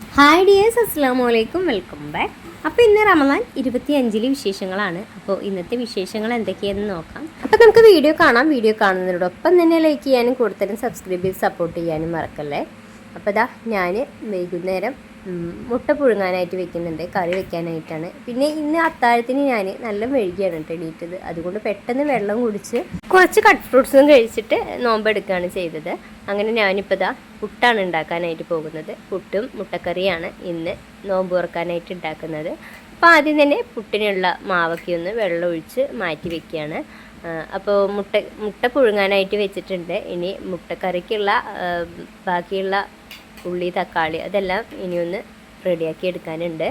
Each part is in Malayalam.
ഹായ് ഡിയേഴ്സ് അസ്സാം വലൈക്കും വെൽക്കം ബാക്ക് അപ്പോൾ ഇന്ന് റമദാൻ ഇരുപത്തി അഞ്ചിലെ വിശേഷങ്ങളാണ്. അപ്പോൾ ഇന്നത്തെ വിശേഷങ്ങൾ എന്തൊക്കെയാണെന്ന് നോക്കാം. അപ്പോൾ നമുക്ക് വീഡിയോ കാണാം. വീഡിയോ കാണുന്നതിനോടൊപ്പം തന്നെ ലൈക്ക് ചെയ്യാനും കൂടുതലും സബ്സ്ക്രൈബ് ചെയ്ത് സപ്പോർട്ട് ചെയ്യാനും മറക്കല്ലേ? അപ്പോൾ ഇതാ ഞാൻ വൈകുന്നേരം മുട്ട പുഴുങ്ങാനായിട്ട് വെക്കുന്നുണ്ട് കറി വെക്കാനായിട്ടാണ്. പിന്നെ ഇന്ന് അത്താഴത്തിന് ഞാൻ നല്ല മെഴുകിയാണ് കേട്ടോ എണീറ്റത്. അതുകൊണ്ട് പെട്ടെന്ന് വെള്ളം കുടിച്ച് കുറച്ച് കട്ട് ഫ്രൂട്ട്സും കഴിച്ചിട്ട് നോമ്പെടുക്കുകയാണ് ചെയ്തത്. അങ്ങനെ ഞാനിപ്പോൾ ഇതാ പുട്ടാണ് ഉണ്ടാക്കാനായിട്ട് പോകുന്നത്. പുട്ടും മുട്ടക്കറിയാണ് ഇന്ന് നോമ്പ് തുറക്കാനായിട്ട് ഉണ്ടാക്കുന്നത്. അപ്പോൾ ആദ്യം തന്നെ പുട്ടിനുള്ള മാവൊക്കെ ഒന്ന് വെള്ളം ഒഴിച്ച് മാറ്റി വെക്കുകയാണ്. അപ്പോൾ മുട്ട മുട്ട പുഴുങ്ങാനായിട്ട് വെച്ചിട്ടുണ്ട്. ഇനി മുട്ടക്കറിക്കുള്ള ബാക്കിയുള്ള ഉള്ളി തക്കാളി അതെല്ലാം ഇനിയൊന്ന് റെഡിയാക്കി എടുക്കാനുണ്ട്.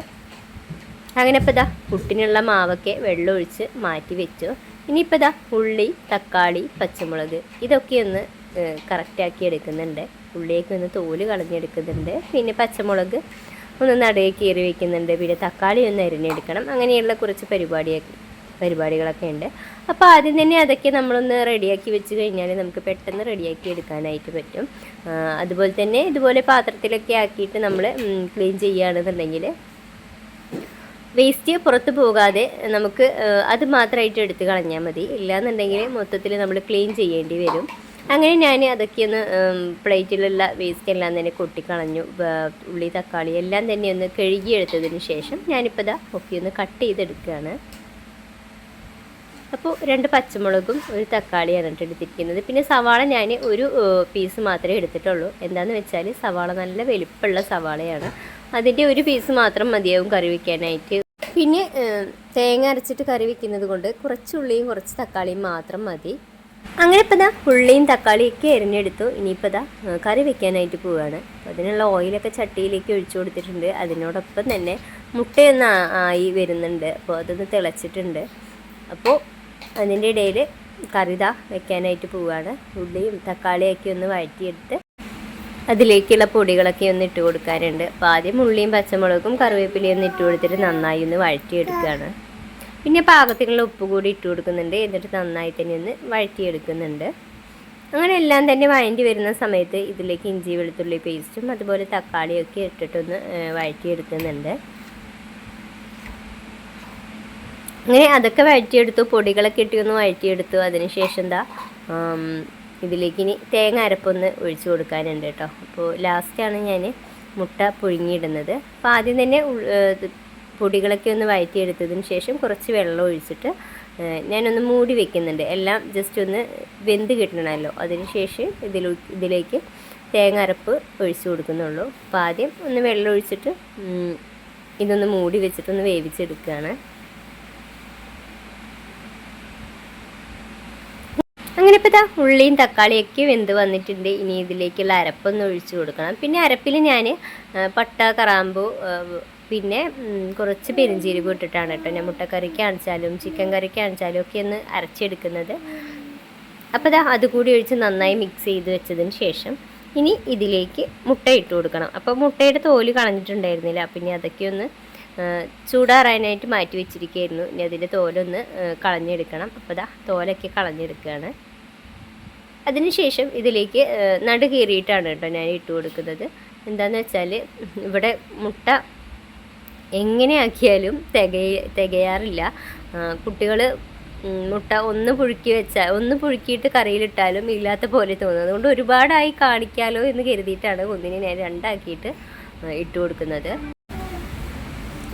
അങ്ങനെ ഇപ്പോൾ ഇതാ പുട്ടിനുള്ള മാവൊക്കെ വെള്ളമൊഴിച്ച് മാറ്റി വെച്ചു. ഇനിയിപ്പോൾ ഇതാ ഉള്ളി തക്കാളി പച്ചമുളക് ഇതൊക്കെ ഒന്ന് കറക്റ്റാക്കി എടുക്കുന്നുണ്ട്. ഉള്ളിയൊക്കെ ഒന്ന് തോൽ കളഞ്ഞെടുക്കുന്നുണ്ട് പിന്നെ പച്ചമുളക് ഒന്ന് നടുകെ കീറി വയ്ക്കുന്നുണ്ട് പിന്നെ തക്കാളി ഒന്ന് അരിഞ്ഞെടുക്കണം. അങ്ങനെയുള്ള കുറച്ച് പരിപാടിയൊക്കെ. പരിപാടികളൊക്കെ ഉണ്ട്. അപ്പോൾ ആദ്യം തന്നെ അതൊക്കെ നമ്മളൊന്ന് റെഡിയാക്കി വെച്ച് കഴിഞ്ഞാൽ നമുക്ക് പെട്ടെന്ന് റെഡിയാക്കി എടുക്കാനായിട്ട് പറ്റും. അതുപോലെ തന്നെ ഇതുപോലെ പാത്രത്തിലൊക്കെ ആക്കിയിട്ട് നമ്മൾ ക്ലീൻ ചെയ്യുകയാണെന്നുണ്ടെങ്കിൽ വേസ്റ്റ് പുറത്ത് പോകാതെ നമുക്ക് അത് മാത്രമായിട്ട് എടുത്ത് കളഞ്ഞാൽ മതി. ഇല്ലാന്നുണ്ടെങ്കിൽ മൊത്തത്തിൽ നമ്മൾ ക്ലീൻ ചെയ്യേണ്ടി വരും. അങ്ങനെ ഞാൻ അതൊക്കെ ഒന്ന് പ്ലേറ്റിലുള്ള വേസ്റ്റ് എല്ലാം തന്നെ കൊട്ടിക്കളഞ്ഞു ഉള്ളി തക്കാളി എല്ലാം തന്നെ ഒന്ന് കഴുകിയെടുത്തതിന് ശേഷം ഞാനിപ്പോൾ ഇതാ ഒക്കെ ഒന്ന് കട്ട് ചെയ്തെടുക്കുകയാണ്. അപ്പോൾ രണ്ട് പച്ചമുളകും ഒരു തക്കാളിയാണ് കേട്ടോ എടുത്തിരിക്കുന്നത്. പിന്നെ സവാള ഞാൻ ഒരു പീസ് മാത്രമേ എടുത്തിട്ടുള്ളൂ. എന്താണെന്ന് വെച്ചാൽ സവാള നല്ല വലിപ്പമുള്ള സവാളയാണ്. അതിന്റെ ഒരു പീസ് മാത്രം മതിയാവും കറി വയ്ക്കാനായിട്ട് പിന്നെ തേങ്ങ അരച്ചിട്ട് കറി വയ്ക്കുന്നത് കൊണ്ട് കുറച്ച് ഉള്ളിയും കുറച്ച് തക്കാളിയും മാത്രം മതി. അങ്ങനെ ഇപ്പം ദാ ഉള്ളിയും തക്കാളിയൊക്കെ എരിഞ്ഞെടുത്തു. ഇനിയിപ്പോൾ ദാ കറി വെക്കാനായിട്ട് പോവുകയാണ് അതിനുള്ള ഓയിലൊക്കെ ചട്ടിയിലേക്ക് ഒഴിച്ചു കൊടുത്തിട്ടുണ്ട്. അതിനോടൊപ്പം തന്നെ മുട്ടയൊന്ന് ആയി വരുന്നുണ്ട്. അപ്പോൾ അതൊന്ന് തിളച്ചിട്ടുണ്ട്. അപ്പോൾ അതിന്റെ ഇടയിൽ കറിത വെക്കാനായിട്ട് പോവുകയാണ് ഉള്ളിയും തക്കാളിയൊക്കെ ഒന്ന് വഴറ്റിയെടുത്ത് അതിലേക്കുള്ള പൊടികളൊക്കെ ഒന്ന് ഇട്ട് കൊടുക്കാറുണ്ട്. അപ്പോൾ ആദ്യം ഉള്ളിയും പച്ചമുളകും കറിവേപ്പിലയും ഒന്ന് ഇട്ട് കൊടുത്തിട്ട് നന്നായി ഒന്ന് വഴറ്റിയെടുക്കുകയാണ്. പിന്നെ പാകത്തിനുള്ള ഉപ്പ് കൂടി ഇട്ട് കൊടുക്കുന്നുണ്ട്. എന്നിട്ട് നന്നായി തന്നെ ഒന്ന് വഴറ്റിയെടുക്കുന്നുണ്ട്. അങ്ങനെ എല്ലാം തന്നെ വഴണ്ടി വരുന്ന സമയത്ത് ഇതിലേക്ക് ഇഞ്ചി വെളുത്തുള്ളി പേസ്റ്റും അതുപോലെ തക്കാളിയൊക്കെ ഇട്ടിട്ടൊന്ന് വഴറ്റിയെടുക്കുന്നുണ്ട്. അങ്ങനെ അതൊക്കെ വഴറ്റിയെടുത്തു പൊടികളൊക്കെ ഇട്ടി ഒന്ന് വഴറ്റിയെടുത്തു. അതിനുശേഷം എന്താ ഇതിലേക്ക് ഇനി തേങ്ങ അരപ്പൊന്ന് ഒഴിച്ചു കൊടുക്കാനുണ്ട് കേട്ടോ. അപ്പോൾ ലാസ്റ്റാണ് ഞാൻ മുട്ട പുഴുങ്ങിയിടുന്നത്. അപ്പോൾ ആദ്യം തന്നെ പൊടികളൊക്കെ ഒന്ന് വഴറ്റിയെടുത്തതിന് ശേഷം കുറച്ച് വെള്ളം ഒഴിച്ചിട്ട് ഞാനൊന്ന് മൂടി വെക്കുന്നുണ്ട്. എല്ലാം ജസ്റ്റ് ഒന്ന് വെന്ത് കിട്ടണമല്ലോ. അതിനുശേഷം ഇതിൽ ഇതിലേക്ക് തേങ്ങ അരപ്പ് ഒഴിച്ചു കൊടുക്കുന്നുള്ളൂ. അപ്പോൾ ആദ്യം ഒന്ന് വെള്ളം ഒഴിച്ചിട്ട് ഇതൊന്ന് മൂടി വെച്ചിട്ടൊന്ന് വേവിച്ചെടുക്കുകയാണ്. അങ്ങനെ ഇപ്പോൾ ഇതാ ഉള്ളിയും തക്കാളിയൊക്കെ വെന്ത് വന്നിട്ടുണ്ട്. ഇനി ഇതിലേക്കുള്ള അരപ്പൊന്ന് ഒഴിച്ചു കൊടുക്കണം. പിന്നെ അരപ്പിൽ ഞാൻ പട്ട കറാമ്പു പിന്നെ കുറച്ച് പെരിഞ്ചീരകം ഇട്ടിട്ടാണ് കേട്ടോ ഞാൻ മുട്ടക്കറിക്ക് ആണിച്ചാലും ചിക്കൻ കറിക്ക് ആണിച്ചാലും ഒക്കെ ഒന്ന് അരച്ചെടുക്കുന്നത്. അപ്പോൾ ഇതാ അതുകൂടി ഒഴിച്ച് നന്നായി മിക്സ് ചെയ്ത് വെച്ചതിന് ശേഷം ഇനി ഇതിലേക്ക് മുട്ട ഇട്ട് കൊടുക്കണം. അപ്പോൾ മുട്ടയുടെ തോൽ കളഞ്ഞിട്ടുണ്ടായിരുന്നില്ല. പിന്നെ അതൊക്കെ ഒന്ന് ചൂടാറാനായിട്ട് മാറ്റി വെച്ചിരിക്കുകയായിരുന്നു ഇനി അതിന്റെ തോലൊന്ന് കളഞ്ഞെടുക്കണം. അപ്പോൾ ഇതാ തോലൊക്കെ കളഞ്ഞെടുക്കുകയാണ്. അതിനുശേഷം ഇതിലേക്ക് നടുകീറിയിട്ടാണ് നടു കീറിയിട്ടാണ് കേട്ടോ ഞാൻ ഇട്ട് കൊടുക്കുന്നത്. എന്താണെന്ന് വെച്ചാൽ ഇവിടെ മുട്ട എങ്ങനെയാക്കിയാലും തികയ തികയാറില്ല. കുട്ടികൾ മുട്ട ഒന്ന് പുഴുക്കി വെച്ചാൽ ഒന്ന് പുഴുക്കിയിട്ട് കറിയിലിട്ടാലും ഇല്ലാത്ത പോലെ തോന്നുന്നത് അതുകൊണ്ട് ഒരുപാടായി കാണിക്കാലോ എന്ന് കരുതിയിട്ടാണ് ഒന്നിനെ ഞാൻ രണ്ടാക്കിയിട്ട് ഇട്ട് കൊടുക്കുന്നത്.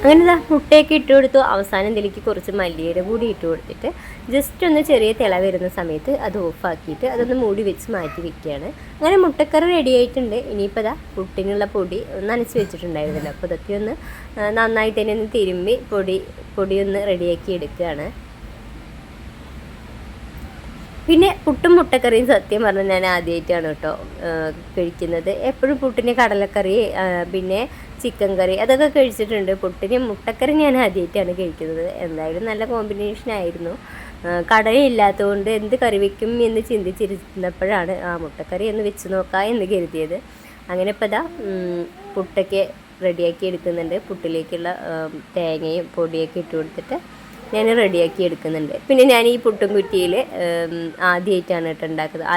അങ്ങനെ മുട്ടയൊക്കെ ഇട്ട് കൊടുത്തു. അവസാനം ഇതിലേക്ക് കുറച്ച് മല്ലിയില കൂടി ഇട്ട് കൊടുത്തിട്ട് ജസ്റ്റ് ഒന്ന് ചെറിയ തിള വരുന്ന സമയത്ത് അത് ഓഫാക്കിയിട്ട് അതൊന്ന് മൂടി വെച്ച് മാറ്റി വെക്കുകയാണ്. അങ്ങനെ മുട്ടക്കറി റെഡി ആയിട്ടുണ്ട്. ഇനിയിപ്പോൾ അതാ പുട്ടിനുള്ള പൊടി ഒന്ന് നനച്ച് വെച്ചിട്ടുണ്ടായിരുന്നല്ലോ. അപ്പോൾ ഇതൊക്കെ ഒന്ന് നന്നായിട്ട് നന്നായി തന്നെ ഒന്ന് തിരുമ്പി പൊടി പൊടി ഒന്ന് റെഡിയാക്കി എടുക്കുകയാണ്. പിന്നെ പുട്ടും മുട്ടക്കറിയും സത്യം പറഞ്ഞാൽ ഞാൻ ആദ്യമായിട്ടാണ് കേട്ടോ കഴിക്കുന്നത്. എപ്പോഴും പുട്ടിന് കടലക്കറി പിന്നെ ചിക്കൻ കറി അതൊക്കെ കഴിച്ചിട്ടുണ്ട്. പുട്ടിന് മുട്ടക്കറി ഞാൻ ആദ്യമായിട്ടാണ് കഴിക്കുന്നത്. എന്തായാലും നല്ല കോമ്പിനേഷൻ ആയിരുന്നു. കടയില്ലാത്തതുകൊണ്ട് എന്ത് കറി വെക്കും എന്ന് ചിന്തിച്ചിരുന്നപ്പോഴാണ് ആ മുട്ടക്കറി ഒന്ന് വെച്ച് നോക്കാം എന്ന് കരുതിയത്. അങ്ങനെ ഇപ്പോൾ ഇതാ പുട്ടൊക്കെ റെഡിയാക്കി എടുക്കുന്നുണ്ട്. പുട്ടിലേക്കുള്ള തേങ്ങയും പൊടിയൊക്കെ ഇട്ട് കൊടുത്തിട്ട് ഞാൻ റെഡിയാക്കി എടുക്കുന്നുണ്ട്. പിന്നെ ഞാൻ ഈ പുട്ടും കുറ്റിയിൽ ആദ്യമായിട്ടാണ് കേട്ടോ ഉണ്ടാക്കുന്നത്.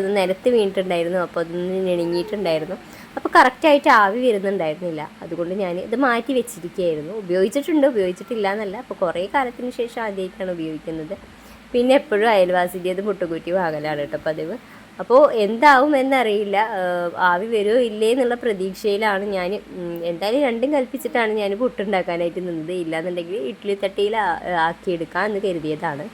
ഒന്ന് നിലത്ത് വീണിട്ടുണ്ടായിരുന്നു. അപ്പോൾ അതൊന്ന് ഞെണുങ്ങിയിട്ടുണ്ടായിരുന്നു അപ്പോൾ കറക്റ്റായിട്ട് ആവി വരുന്നുണ്ടായിരുന്നില്ല. അതുകൊണ്ട് ഞാൻ ഇത് മാറ്റി വെച്ചിരിക്കുകയായിരുന്നു. ഉപയോഗിച്ചിട്ടുണ്ട് ഉപയോഗിച്ചിട്ടില്ല എന്നല്ല അപ്പോൾ കുറേ കാലത്തിന് ശേഷം ആദ്യമായിട്ടാണ് ഉപയോഗിക്കുന്നത്. പിന്നെ എപ്പോഴും അയൽവാസിന്റേത് മുട്ടുകുറ്റി വാങ്ങലാണ് കേട്ടോ പതിവ്. അപ്പോൾ എന്താവും എന്നറിയില്ല. ആവി വരുമോ ഇല്ലേ എന്നുള്ള പ്രതീക്ഷയിലാണ് ഞാൻ എന്തായാലും രണ്ടും കൽപ്പിച്ചിട്ടാണ് ഞാൻ പുട്ടുണ്ടാക്കാനായിട്ട് നിന്നത്. ഇല്ലാന്നുണ്ടെങ്കിൽ ഇഡ്ഡലി തട്ടിയിൽ ആക്കിയെടുക്കാം എന്ന് കരുതിയതാണ്.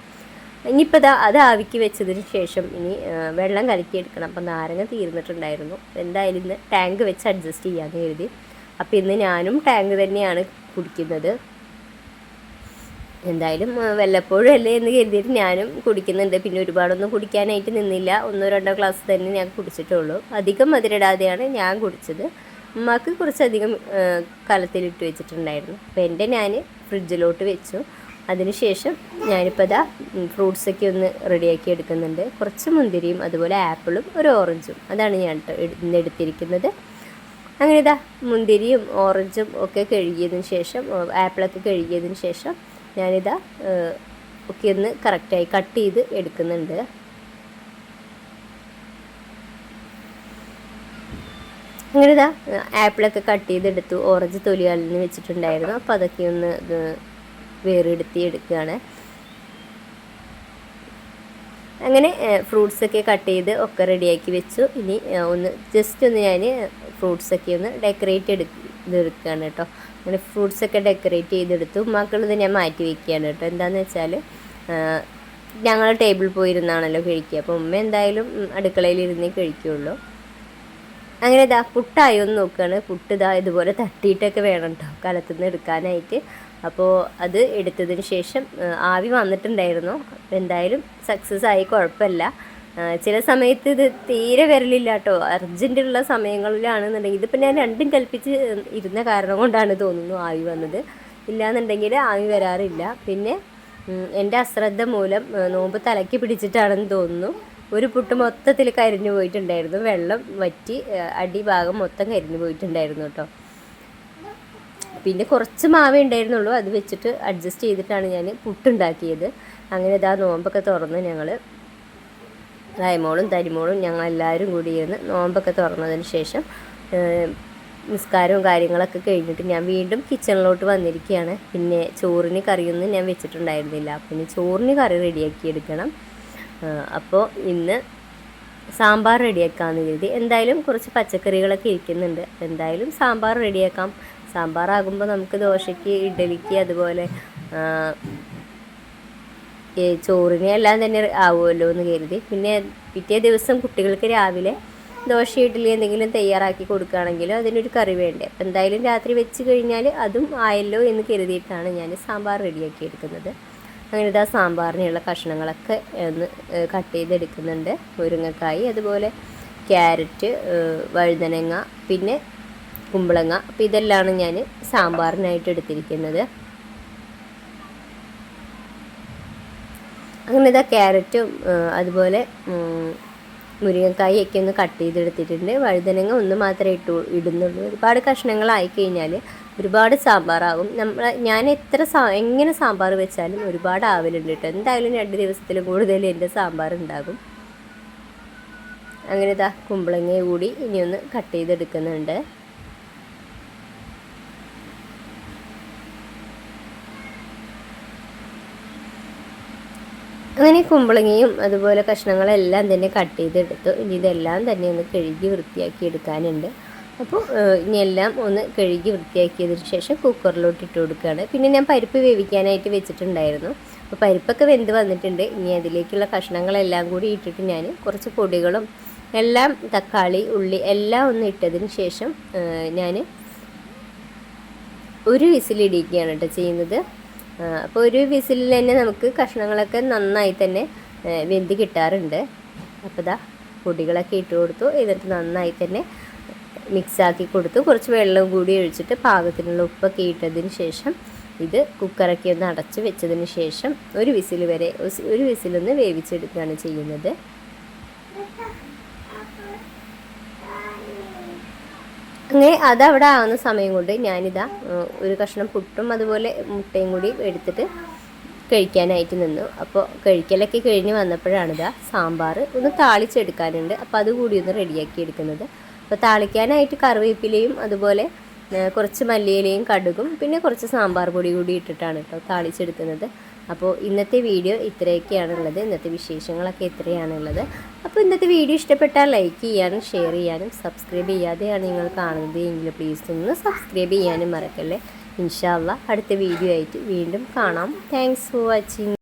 ഇനിയിപ്പോൾ ഇതാ അത് ആവിക്ക് വെച്ചതിന് ശേഷം ഇനി വെള്ളം കലക്കിയെടുക്കണം. അപ്പം നാരങ്ങ തീർന്നിട്ടുണ്ടായിരുന്നു. എന്തായാലും ഇന്ന് ടാങ്ക് വെച്ച് അഡ്ജസ്റ്റ് ചെയ്യാമെന്ന് കരുതി. അപ്പോൾ ഇന്ന് ഞാനും ടാങ്ക് തന്നെയാണ് കുടിക്കുന്നത്. എന്തായാലും വല്ലപ്പോഴും അല്ലേ എന്ന് കരുതിയിട്ട് ഞാനും കുടിക്കുന്നുണ്ട്. പിന്നെ ഒരുപാടൊന്നും കുടിക്കാനായിട്ട് നിന്നില്ല. ഒന്നോ രണ്ടോ ഗ്ലാസ് തന്നെ ഞാൻ കുടിച്ചിട്ടുള്ളൂ. അധികം മധുരിടാതെയാണ് ഞാൻ കുടിച്ചത്. ഉമ്മാക്ക് കുറച്ചധികം കലത്തിലിട്ട് വെച്ചിട്ടുണ്ടായിരുന്നു. അപ്പോൾ എന്റെ ഞാൻ ഫ്രിഡ്ജിലോട്ട് വെച്ചു. അതിനുശേഷം ഞാനിപ്പോൾ ഇതാ ഫ്രൂട്ട്സൊക്കെ ഒന്ന് റെഡിയാക്കി എടുക്കുന്നുണ്ട്. കുറച്ച് മുന്തിരിയും അതുപോലെ ആപ്പിളും ഒരു ഓറഞ്ചും. അതാണ് ഞാൻ ഇന്ന് എടുത്തിരിക്കുന്നത്. അങ്ങനെ ഇതാ മുന്തിരിയും ഓറഞ്ചും ഒക്കെ കഴുകിയതിന് ശേഷം ആപ്പിളൊക്കെ കഴുകിയതിന് ശേഷം ഞാനിതാ ഒക്കെ ഒന്ന് കറക്റ്റായി കട്ട് ചെയ്ത് എടുക്കുന്നുണ്ട്. അങ്ങനെ ഇതാ ആപ്പിളൊക്കെ കട്ട് ചെയ്തെടുത്തു. ഓറഞ്ച് തൊലിയാലിന് വെച്ചിട്ടുണ്ടായിരുന്നു. അപ്പോൾ അതൊക്കെ ഒന്ന് വേറെടുത്തി എടുക്കുകയാണ്. അങ്ങനെ ഫ്രൂട്ട്സൊക്കെ കട്ട് ചെയ്ത് ഒക്കെ റെഡിയാക്കി വെച്ചു. ഇനി ഒന്ന് ജസ്റ്റ് ഒന്ന് ഞാൻ ഫ്രൂട്ട്സൊക്കെ ഒന്ന് ഡെക്കറേറ്റ് എടുക്ക ഇതെടുക്കുകയാണ് കേട്ടോ. അങ്ങനെ ഫ്രൂട്ട്സൊക്കെ ഡെക്കറേറ്റ് ചെയ്തെടുത്തു. മക്കളിത് ഞാൻ മാറ്റി വയ്ക്കുകയാണ് കേട്ടോ. എന്താണെന്ന് വെച്ചാൽ ഞങ്ങൾ ടേബിളിൽ പോയിരുന്നാണല്ലോ കഴിക്കുക. അപ്പോൾ ഉമ്മ എന്തായാലും അടുക്കളയിൽ ഇരുന്നേ കഴിക്കുകയുള്ളൂ. അങ്ങനെ ഇതാ പുട്ടായി ഒന്ന് നോക്കുകയാണ് പുട്ട് ഇതാ ഇതുപോലെ തട്ടിയിട്ടൊക്കെ വേണം കേട്ടോ കലത്തുനിന്ന് എടുക്കാനായിട്ട്. അപ്പോൾ അത് എടുത്തതിന് ശേഷം ആവി വന്നിട്ടുണ്ടായിരുന്നു. എന്തായാലും സക്സസ് ആയി കുഴപ്പമില്ല. ചില സമയത്ത് ഇത് തീരെ വരലില്ല കേട്ടോ അർജന്റുള്ള സമയങ്ങളിലാണെന്നുണ്ടെങ്കിൽ ഇതിപ്പോൾ ഞാൻ രണ്ടും കൽപ്പിച്ച് ഇരുന്ന കാരണം കൊണ്ടാണ് തോന്നുന്നു ആവി വന്നത്. ഇല്ലാന്നുണ്ടെങ്കിൽ ആവി വരാറില്ല. പിന്നെ എന്റെ അശ്രദ്ധ മൂലം നോമ്പ് തലയ്ക്ക് പിടിച്ചിട്ടാണെന്ന് തോന്നുന്നു. ഒരു പുട്ട് മൊത്തത്തിൽ കരിഞ്ഞു പോയിട്ടുണ്ടായിരുന്നു. വെള്ളം വറ്റി അടിഭാഗം മൊത്തം കരിഞ്ഞു പോയിട്ടുണ്ടായിരുന്നു കേട്ടോ. പിന്നെ കുറച്ച് മാവേ ഉണ്ടായിരുന്നുള്ളൂ. അത് വെച്ചിട്ട് അഡ്ജസ്റ്റ് ചെയ്തിട്ടാണ് ഞാൻ പുട്ടുണ്ടാക്കിയത്. അങ്ങനെ ഇതാ നോമ്പൊക്കെ തുറന്ന് ഞങ്ങൾ രായ്മോളും തരിമോളും കൂടി ഇരുന്ന് നോമ്പൊക്കെ തുറന്നതിന് ശേഷം നിസ്കാരവും കാര്യങ്ങളൊക്കെ കഴിഞ്ഞിട്ട് ഞാൻ വീണ്ടും കിച്ചണിലോട്ട് വന്നിരിക്കുകയാണ്. പിന്നെ ചോറിന് കറിയൊന്നും ഞാൻ വെച്ചിട്ടുണ്ടായിരുന്നില്ല. പിന്നെ ചോറിന് കറി റെഡിയാക്കി എടുക്കണം. അപ്പോൾ ഇന്ന് സാമ്പാർ റെഡിയാക്കാമെന്ന് കരുതി. എന്തായാലും കുറച്ച് പച്ചക്കറികളൊക്കെ ഇരിക്കുന്നുണ്ട്. എന്തായാലും സാമ്പാർ റെഡിയാക്കാം. സാമ്പാറാകുമ്പോൾ നമുക്ക് ദോശയ്ക്ക് ഇഡലിക്ക് അതുപോലെ ചോറിനെ എല്ലാം തന്നെ ആവുമല്ലോ എന്ന് കരുതി. പിന്നെ പിറ്റേ ദിവസം കുട്ടികൾക്ക് രാവിലെ ദോശ ഇഡ്ഡലി എന്തെങ്കിലും തയ്യാറാക്കി കൊടുക്കുകയാണെങ്കിലും അതിനൊരു കറി വേണ്ടേ. അപ്പം എന്തായാലും രാത്രി വെച്ച് കഴിഞ്ഞാൽ അതും ആയല്ലോ എന്ന് കരുതിയിട്ടാണ് ഞാൻ സാമ്പാർ റെഡിയാക്കി എടുക്കുന്നത്. അങ്ങനെ ഇതാ സാമ്പാറിനുള്ള കഷ്ണങ്ങളൊക്കെ ഒന്ന് കട്ട് ചെയ്തെടുക്കുന്നുണ്ട്. മുരിങ്ങക്കായി അതുപോലെ ക്യാരറ്റ് വഴുതനങ്ങ പിന്നെ കുമ്പളങ്ങ. അപ്പോൾ ഇതെല്ലാമാണ് ഞാൻ സാമ്പാറിനായിട്ട് എടുത്തിരിക്കുന്നത്. അങ്ങനെ ഇതാ ക്യാരറ്റും അതുപോലെ മുരിങ്ങക്കായൊക്കെ ഒന്ന് കട്ട് ചെയ്തെടുത്തിട്ടുണ്ട്. വഴുതനങ്ങ ഒന്ന് മാത്രമേ ഇട്ടു ഇടുന്നുള്ളൂ. ഒരുപാട് കഷ്ണങ്ങളായി കഴിഞ്ഞാൽ ഒരുപാട് സാമ്പാറാകും. നമ്മൾ ഞാൻ എത്ര സാ എങ്ങനെ സാമ്പാർ വെച്ചാലും ഒരുപാട് ആവലുണ്ട് കേട്ടോ. എന്തായാലും രണ്ട് ദിവസത്തിൽ കൂടുതൽ എന്റെ സാമ്പാർ ഉണ്ടാകും. അങ്ങനെ ഇതാ കുമ്പളങ്ങ കൂടി ഇനിയൊന്ന് കട്ട് ചെയ്തെടുക്കുന്നുണ്ട്. അങ്ങനെ കുമ്പളങ്ങയും അതുപോലെ കഷ്ണങ്ങളെല്ലാം തന്നെ കട്ട് ചെയ്തെടുത്തു. ഇനി ഇതെല്ലാം തന്നെ ഒന്ന് കഴുകി വൃത്തിയാക്കി എടുക്കാനുണ്ട്. അപ്പോൾ ഇനി എല്ലാം ഒന്ന് കഴുകി വൃത്തിയാക്കിയതിന് ശേഷം കുക്കറിലോട്ട് ഇട്ട് കൊടുക്കുകയാണ്. പിന്നെ ഞാൻ പരിപ്പ് വേവിക്കാനായിട്ട് വെച്ചിട്ടുണ്ടായിരുന്നു. അപ്പോൾ പരിപ്പൊക്കെ വെന്ത് വന്നിട്ടുണ്ട്. ഇനി അതിലേക്കുള്ള കഷ്ണങ്ങളെല്ലാം കൂടി ഇട്ടിട്ട് ഞാൻ കുറച്ച് പൊടികളും എല്ലാം തക്കാളി ഉള്ളി എല്ലാം ഒന്ന് ഇട്ടതിന് ശേഷം ഞാൻ ഒരു വിസിലിടിക്കുകയാണ് കേട്ടോ ചെയ്യുന്നത്. അപ്പോൾ ഒരു വിസിലിൽ തന്നെ നമുക്ക് കഷ്ണങ്ങളൊക്കെ നന്നായി തന്നെ വെന്തി കിട്ടാറുണ്ട്. അപ്പോൾ ഇതാ പൊടികളൊക്കെ ഇട്ട് കൊടുത്തു. എന്നിട്ട് നന്നായി തന്നെ മിക്സാക്കി കൊടുത്തു. കുറച്ച് വെള്ളം കൂടി ഒഴിച്ചിട്ട് പാകത്തിനുള്ള ഉപ്പൊക്കെ ഇട്ടതിന് ശേഷം ഇത് കുക്കറൊക്കെ ഒന്ന് അടച്ച് വെച്ചതിന് ശേഷം ഒരു വിസിൽ വരെ ഒരു വിസിലൊന്ന് വേവിച്ചെടുക്കുകയാണ് ചെയ്യുന്നത്. അങ്ങനെ അതവിടെ ആവുന്ന സമയം കൊണ്ട് ഞാനിതാ ഒരു കഷ്ണം പുട്ടും അതുപോലെ മുട്ടയും കൂടി എടുത്തിട്ട് കഴിക്കാനായിട്ട് നിന്നു. അപ്പോൾ കഴിക്കലൊക്കെ കഴിഞ്ഞ് വന്നപ്പോഴാണ് ഇതാ സാമ്പാർ ഒന്ന് താളിച്ചെടുക്കാനുണ്ട്. അപ്പോൾ അതുകൂടി ഒന്ന് റെഡിയാക്കി എടുക്കുന്നത്. അപ്പോൾ താളിക്കാനായിട്ട് കറിവേപ്പിലയും അതുപോലെ കുറച്ച് മല്ലിയിലയും കടുകും പിന്നെ കുറച്ച് സാമ്പാർ പൊടി കൂടി ഇട്ടിട്ടാണ് കേട്ടോ താളിച്ചെടുക്കുന്നത്. അപ്പോൾ ഇന്നത്തെ വീഡിയോ ഇത്രയൊക്കെയാണുള്ളത്. ഇന്നത്തെ വിശേഷങ്ങളൊക്കെ ഇത്രയാണുള്ളത്. അപ്പോൾ ഇന്നത്തെ വീഡിയോ ഇഷ്ടപ്പെട്ടാൽ ലൈക്ക് ചെയ്യാനും ഷെയർ ചെയ്യാനും സബ്സ്ക്രൈബ് ചെയ്യാതെയാണ് നിങ്ങൾ കാണുന്നത്. എങ്കിൽ പ്ലീസ് ഒന്ന് സബ്സ്ക്രൈബ് ചെയ്യാനും മറക്കല്ലേ. ഇൻഷാല്ല അടുത്ത വീഡിയോ ആയിട്ട് വീണ്ടും കാണാം. Thanks for watching.